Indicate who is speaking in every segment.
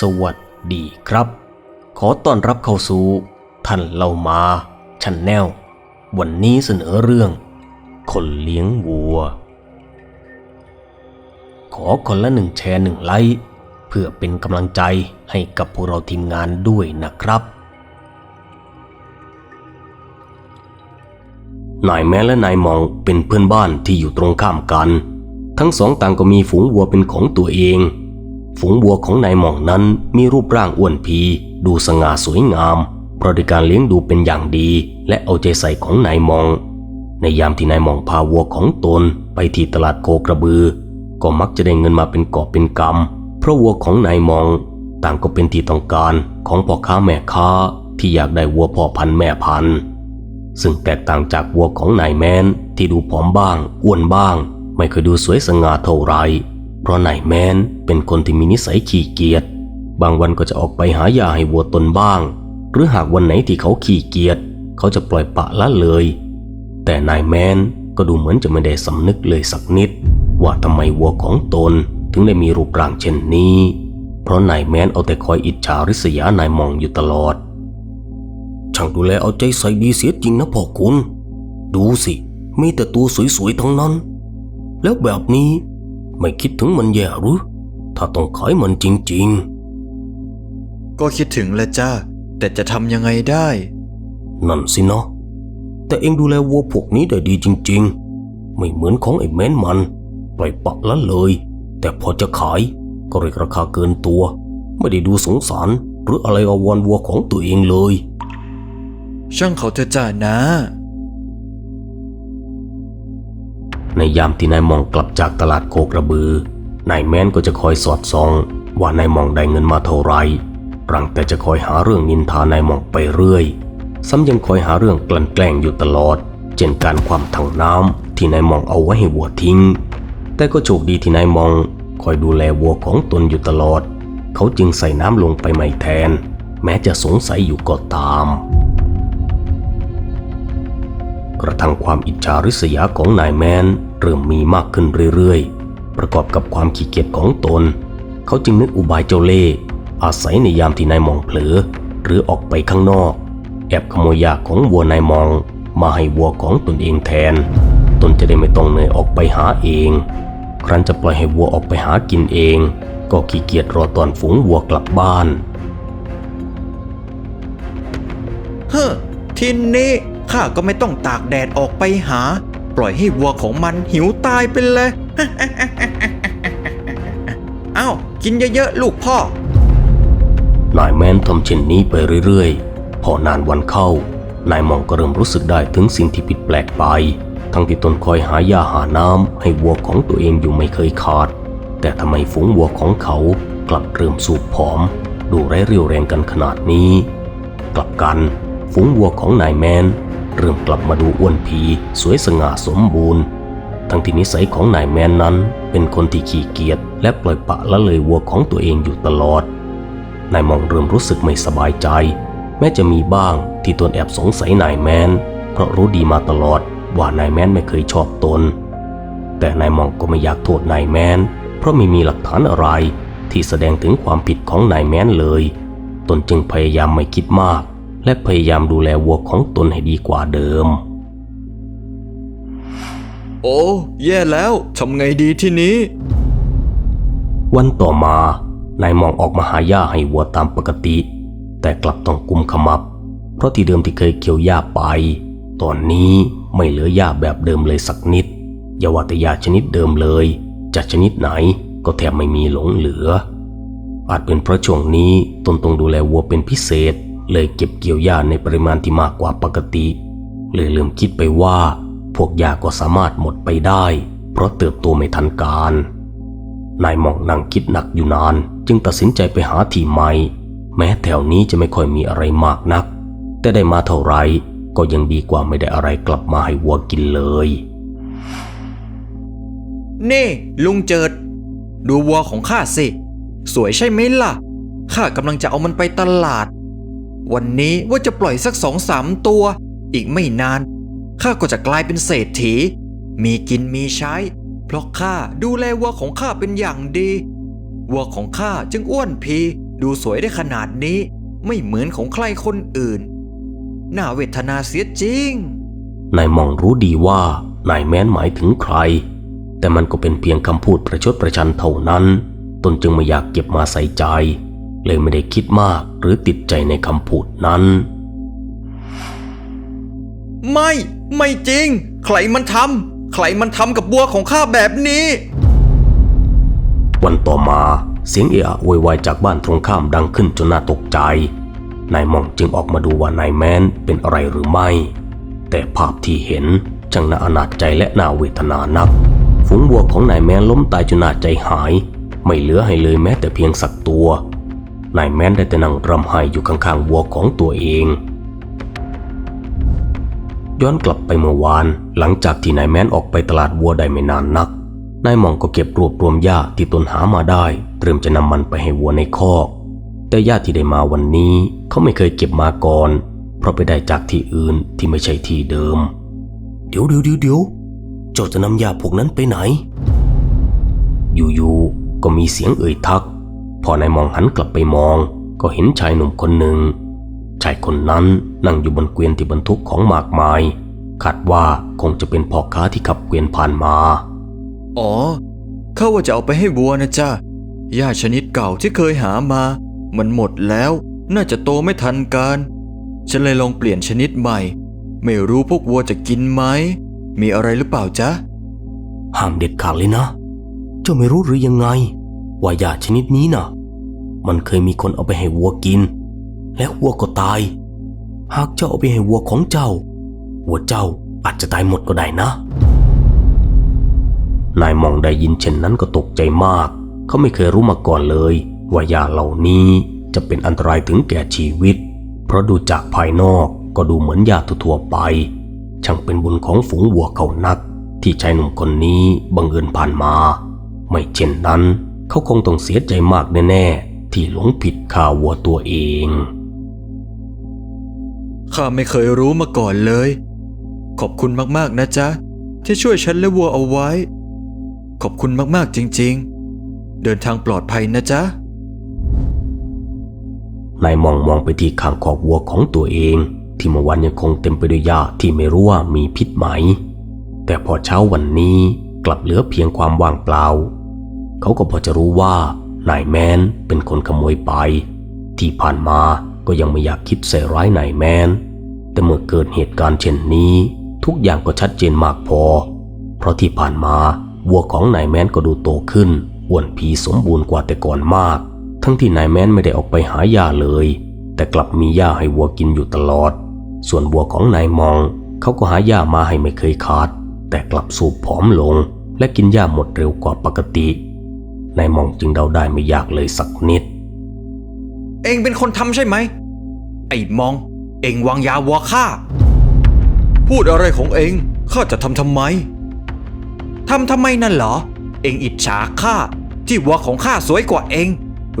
Speaker 1: สวัสดีครับ ขอต้อนรับเข้าสู่ท่านเล่ามาชันแนลวันนี้เสนอเรื่อง คนเลี้ยงวัว ขอคนละหนึ่งแชร์หนึ่งไลค์เพื่อเป็นกำลังใจให้กับพวกเราทีมงานด้วยนะครับ นายแม้และนายมองเป็นเพื่อนบ้านที่อยู่ตรงข้ามกัน ทั้งสองต่างก็มีฝูงวัวเป็นของตัวเอง ฝูงวัวของนายหม่องนั้นมีรูปร่างอ้วนพีดูสง่าสวยงามเพราะในการเลี้ยงดูเป็นอย่างดี และเอาใจใส่ของนายหมอง ในยามที่นายหมองพาวัวของตนไปที่ตลาดโคกระบือ ก็มักจะได้เงินมาเป็นกอบเป็นกำเพราะวัวของนายหมอง ต่างก็เป็นที่ต้องการของพ่อค้าแม่ค้าที่อยากได้วัวพ่อพันธุ์แม่พันธุ์ซึ่งแตกต่างจากวัวของนายแมนที่ดูผอมบ้างอ้วนบ้าง ไม่เคยดูสวยสง่าเท่าไร เพราะนายแมนเป็นคนที่มีนิสัยขี้เกียจ บางวันก็จะออกไปหายาให้วัวตนบ้าง หรือหากวันไหนที่เขาขี้เกียจ เขาจะปล่อยปะละเลย แต่นายแมนก็ดูเหมือนจะไม่ได้สำนึกเลยสักนิด ว่าทำไมวัวของตนถึงได้มีรูปร่างเช่นนี้ เพราะนายแมนเอาแต่คอยอิจฉาริษยานายมองอยู่ตลอด ช่างดูแลเอาใจใส่ดีเสียจริงนะพ่อคุณ ดูสิ มีแต่ตัวสวยๆทั้งนั้น แล้วแบบนี้ ไม่คิดถึงมันแย่หรือถ้าต้องขายมันจริง
Speaker 2: ก็คิดถึงแหละจ้าแต่จะทำยังไงได้
Speaker 1: ๆนั่นสินะแต่เองดูแลวัวพวกนี้ได้ดีจริง ๆ ไม่เหมือนของไอ้แม้นมันปล่อยปละละเลย แต่พอจะขายก็เรียกราคาเกินตัว ไม่ได้ดูสงสารหรืออะไรอาวรณ์วัวของตัวเองเลย
Speaker 2: ช่างเขาเถอะจ้านะ
Speaker 1: ในยามที่นายมองกลับจากตลาดโคกระบือนายแม้นก็จะคอยสอดส่อง ว่านายมองได้เงินมาเท่าไหรรังแต่จะคอยหาเรื่องนินทานายมองไปเรื่อย ซ้ำยังคอยหาเรื่องกลั่นแกล้งอยู่ตลอด เช่นการความถังน้ำที่นายมองเอาไว้ให้วัวทิ้ง แต่ก็โชคดีที่นายมองคอยดูแลวัวของตนอยู่ตลอด เขาจึงใส่น้ำลงไปใหม่แทน แม้จะสงสัยอยู่ก็ตาม กระทั่งความอิจฉาริษยาของนายแมน เริ่มมีมากขึ้นเรื่อยๆ ประกอบกับความขี้เกียจของตน เขาจึงนึกอุบายเจ้าเล่ห์อาศัยในยามที่นายมองเผลอ หรือออกไปข้างนอก แอบขโมยยาของวัวนายมอง มาให้วัวของตนเองแทน ตนจะได้ไม่ต้องเหนื่อยออกไปหาเอง ครั้นจะปล่อยให้วัวออกไปหากินเอง ก็ขี้เกียจรอตอนฝูงวัวกลับบ้าน
Speaker 2: เฮ้อทีนี้ข้าก็ไม่ต้องตากแดดออกไปหา ปล่อยให้วัวของมันหิวตายไปเลย เอ้า กินเยอะๆ ลูกพ่อ
Speaker 1: นายแมนทำเช่นนี้ไปเรื่อยๆ พอนานวันเข้า นายมองก็เริ่มรู้สึกได้ถึงสิ่งที่ผิดแปลกไป ทั้งที่ตนคอยหายาหาน้ำให้วัวของตัวเองอยู่ไม่เคยขาด แต่ทำไมฝูงวัวของเขากลับเริ่มสูบผอม ดูไร้เรี่ยวแรงกันขนาดนี้ กลับกันฝูงวัวของนายแมน เริ่มกลับมาดูอ้วนพีสวยสง่าสมบูรณ์ ทั้งที่นิสัยของนายแมนนั้น เป็นคนที่ขี้เกียจและปล่อยปะละเลยวัวของตัวเองอยู่ตลอด นายมองเริ่มรู้สึกไม่สบายใจ แม้จะมีบ้างที่ตนแอบสงสัยนายแมน เพราะรู้ดีมาตลอดว่านายแมนไม่เคยชอบตน แต่นายมองก็ไม่อยากโทษนายแมน เพราะไม่มีหลักฐานอะไรที่แสดงถึงความผิดของนายแมนเลย ตนจึงพยายามไม่คิดมาก และพยายามดูแลวัวของตนให้ดีกว่าเดิม
Speaker 2: โอ้ แย่แล้วทำไงดีที่นี้
Speaker 1: วันต่อมานายมองออกมาหาหญ้าให้วัวตามปกติ แต่กลับต้องกุมขมับ เพราะที่เดิมที่เคยเกี่ยวหญ้าไป ตอนนี้ไม่เหลือหญ้าแบบเดิมเลยสักนิดอย่าว่าแต่หญ้าชนิดเดิมเลยจะชนิดไหนก็แทบไม่มีหลงเหลืออาจเป็นเพราะช่วงนี้ตนต้องดูแลวัวเป็นพิเศษ เลยเก็บเกี่ยวหญ้าในปริมาณที่มากกว่าปกติ เลยลืมคิดไปว่า พวกหญ้าก็สามารถหมดไปได้ เพราะเติบโตไม่ทันการ นายหมองนั่งคิดหนักอยู่นาน จึงตัดสินใจไปหาที่ใหม่ แม้แถวนี้จะไม่ค่อยมีอะไรมากนัก แต่ได้มาเท่าไรก็ยังดีกว่าไม่ได้อะไรกลับมาให้วัวกินเลย
Speaker 2: นี่ลุงเจิด ดูวัวของข้าสิ สวยใช่ไหมล่ะ ข้ากำลังจะเอามันไปตลาด วันนี้ว่าจะปล่อยสักสองสามตัว อีกไม่นาน ข้าก็จะกลายเป็นเศรษฐี มีกินมีใช้ เพราะข้าดูแลวัวของข้าเป็นอย่างดีวัวของข้าจึงอ้วนพี ดูสวยได้ขนาดนี้ ไม่เหมือนของใครคนอื่น น่าเวทนาเสียจริง
Speaker 1: นายมองรู้ดีว่านายแม้นหมายถึงใคร แต่มันก็เป็นเพียงคำพูดประชดประชันเท่านั้น ตนจึงไม่อยากเก็บมาใส่ใจ เลยไม่ได้คิดมากหรือติดใจในคำพูดนั้น
Speaker 2: ไม่ ไม่จริง ใครมันทำใครมันทำกับบัวของข้าแบบนี้
Speaker 1: วันต่อมาเสียงเอะอะโวยวายจากบ้านตรงข้ามดังขึ้นจนน่าตกใจ นายหมองจึงออกมาดูว่านายแม้นเป็นอะไรหรือไม่ แต่ภาพที่เห็นช่างน่าอนาจใจและน่าเวทนานัก ฝูงวัวของนายแม้นล้มตายจนน่าใจหาย ไม่เหลือให้เลยแม้แต่เพียงสักตัว นายแม้นได้แต่นั่งรำไห้อยู่ข้างๆวัวของตัวเอง ย้อนกลับไปเมื่อวาน หลังจากที่นายแม้นออกไปตลาดวัวได้ไม่นานนัก นายหมองก็เก็บรวบรวมหญ้าที่ตนหามาได้ เตรียมจะนำมันไปให้วัวในคอก แต่หญ้าที่ได้มาวันนี้เขาไม่เคยเก็บมาก่อน เพราะไปได้จากที่อื่นที่ไม่ใช่ที่เดิม เดี๋ยวเดี๋ยวเดี๋ยวเดี๋ยวเจ้าจะนำหญ้าพวกนั้นไปไหน อยู่ๆก็มีเสียงเอ่ยทักพ อนายมองหันกลับไปมอง ก็เห็นชายหนุ่มคนหนึ่ง ชายคนนั้นนั่งอยู่บนเกวียนที่บรรทุกของมากมายคาดว่าคงจะเป็นพ่อค้าที่ขับเกวียนผ่านมา
Speaker 2: อ๋อข้าว่าจะเอาไปให้วัวนะจ้าหญ้าชนิดเก่าที่เคยหามา มันหมดแล้ว น่าจะโตไม่ทันการ ฉันเลยลองเปลี่ยนชนิดใหม่ ไม่รู้พวกวัวจะกินไหม มีอะไรหรือเปล่าจ๊ะ
Speaker 1: ห้ามเด็ดขาดเลยนะ เจ้าไม่รู้หรือยังไง ว่ายาชนิดนี้น่ะ มันเคยมีคนเอาไปให้วัวกิน แล้ววัวก็ตาย หากเจ้าเอาไปให้วัวของเจ้า วัวเจ้าอาจจะตายหมดก็ได้นะนายมองได้ยินเช่นนั้นก็ตกใจมาก เขาไม่เคยรู้มาก่อนเลย ว่ายาเหล่านี้จะเป็นอันตรายถึงแก่ชีวิต เพราะดูจากภายนอกก็ดูเหมือนยาทั่วไป ช่างเป็นบุญของฝูงวัวเขานัก ที่ชายหนุ่มคนนี้บังเอิญผ่านมา ไม่เช่นนั้น เขาคงต้องเสียใจมากแน่ๆ ที่หลงผิดข่าววัวตัวเอง
Speaker 2: ข้าไม่เคยรู้มาก่อนเลย ขอบคุณมากๆนะจ๊ะ ที่ช่วยฉันและวัวเอาไว้ ขอบคุณมากๆจริง ๆ เดินทางปลอดภัยนะจ๊ะ
Speaker 1: นายมองมองไปที่ข้างคอกวัวของตัวเอง ที่เมื่อวันยังคงเต็มไปด้วยหญ้าที่ไม่รู้ว่ามีพิษไหม แต่พอเช้าวันนี้กลับเหลือเพียงความว่างเปล่า เขาก็พอจะรู้ว่า นายแมนเป็นคนขโมยไป ที่ผ่านมาก็ยังไม่อยากคิดใส่ร้ายนายแมน แต่เมื่อเกิดเหตุการณ์เช่นนี้ ทุกอย่างก็ชัดเจนมากพอ เพราะที่ผ่านมาวัวของนายแมนก็ดูโตขึ้นอ้วนพีสมบูรณ์กว่าแต่ก่อนมาก ทั้งที่นายแมนไม่ได้ออกไปหาหญ้าเลย แต่กลับมีหญ้าให้วัวกินอยู่ตลอด ส่วนวัวของนายมอง เขาก็หาหญ้ามาให้ไม่เคยขาด แต่กลับสูบผอมลง และกินหญ้าหมดเร็วกว่าปกติ นายมองจึงเดาได้ไม่ยากเลยสักนิด
Speaker 2: เองเป็นคนทำใช่ไหม ไอ้มอง เองวางยาวัวข้า พูดอะไรของเองข้าจะทำทำไม ทำทำไมนั่นเหรอ เองอิจฉาข้าที่วัวของข้าสวยกว่าเอง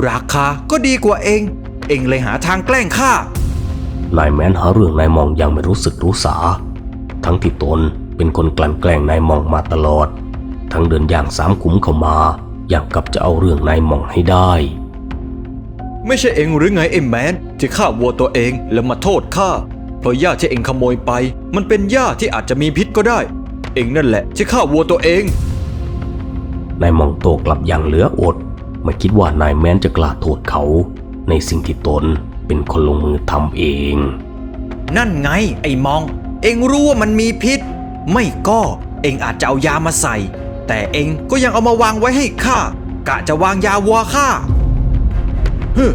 Speaker 2: ราคาก็ดีกว่าเอง เองเลยหาทางแกล้งข้า
Speaker 1: นายแมนหาเรื่องนายมองอย่างไม่รู้สึกรู้สา ทั้งที่ตนเป็นคนกลั่นแกล้งนายมองมาตลอด ทั้งเดินอย่างสามขุมเข้ามา อย่างกับจะเอาเรื่องนายมองให้ได้
Speaker 2: ไม่ใช่เองหรือไงไอ้แมนที่ฆ่าวัวตัวเองแล้วมาโทษข้าเพราะหญ้าที่เองขโมยไป มันเป็นหญ้าที่อาจจะมีพิษก็ได้ เองนั่นแหละที่ฆ่าวัวตัวเอง
Speaker 1: นายมองโตกลับอย่างเหลืออดไม่คิดว่านายแม้นจะกล้าโทษเขา ในสิ่งที่ตนเป็นคนลงมือทำเอง
Speaker 2: นั่นไงไอ้มอง เองรู้ว่ามันมีพิษ ไม่ก็เองอาจจะเอายามาใส่ แต่เองก็ยังเอามาวางไว้ให้ข้ากะจะวางยาวัวข้าฮึ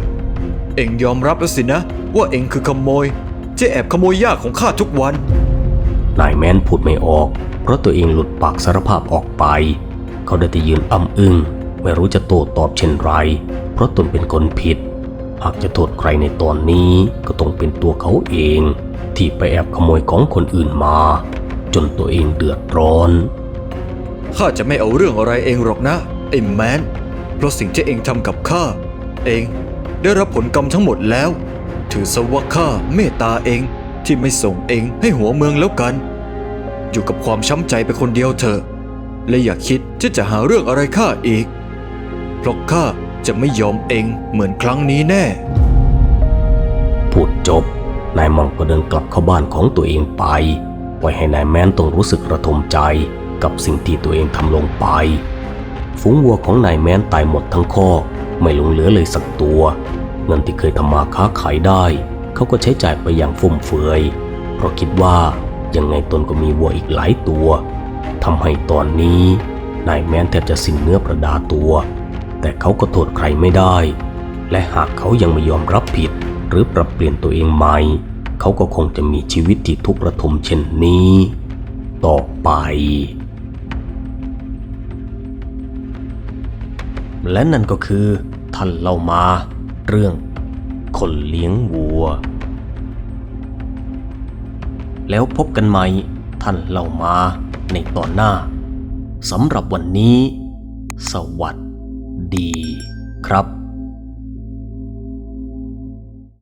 Speaker 2: เองยอมรับแล้วสินะ ว่าเองคือขโมยที่แอบขโมยยาของข้าทุกวัน
Speaker 1: นายแมนพูดไม่ออก เพราะตัวเองหลุดปากสารภาพออกไป เขาได้แต่ยืนอ้ำอึง้งไม่รู้จะโต้ตอบเช่นไร เพราะตนเป็นคนผิด หากจะโทษใครในตอนนี้ก็ต้องเป็นตัวเขาเอง ที่ไปแอบขโมยของคนอื่นมา จนตัวเองเดือดร้อน
Speaker 2: ข้าจะไม่เอาเรื่องอะไรเองหรอกนะไอ้แมนเพราะสิ่งที่เองทำกับข้าเองได้รับผลกรรมทั้งหมดแล้ว ถือซะว่าข้าเมตตาเองที่ไม่ส่งเองให้หัวเมืองแล้วกัน อยู่กับความช้ำใจไปคนเดียวเถอะ และอย่าคิดที่จะหาเรื่องอะไรข้าอีก เพราะข้าจะไม่ยอมเองเหมือนครั้งนี้แน่
Speaker 1: พูดจบ นายมองก็เดินกลับเข้าบ้านของตัวเองไป ปล่อยให้นายแมนต้องรู้สึกระทมใจ กับสิ่งที่ตัวเองทำลงไป ฝูงวัวของนายแม้นตายหมดทั้งคอกไม่หลงเหลือเลยสักตัว เงินที่เคยทำมาค้าขายได้ เขาก็ใช้จ่ายไปอย่างฟุ่มเฟือย เพราะคิดว่ายังไงตนก็มีวัวอีกหลายตัวทำให้ตอนนี้นายแม้นแทบจะสิ้นเนื้อประดาตัว แต่เขาก็โทษใครไม่ได้ และหากเขายังไม่ยอมรับผิด หรือปรับเปลี่ยนตัวเองใหม่ เขาก็คงจะมีชีวิตที่ทุกข์ระทมเช่นนี้ ต่อไป และนั่นก็คือท่านเล่ามาเรื่องคนเลี้ยงวัว แล้วพบกันใหม่ท่านเล่ามาในตอนหน้าสำหรับวันนี้ สวัสดีครับ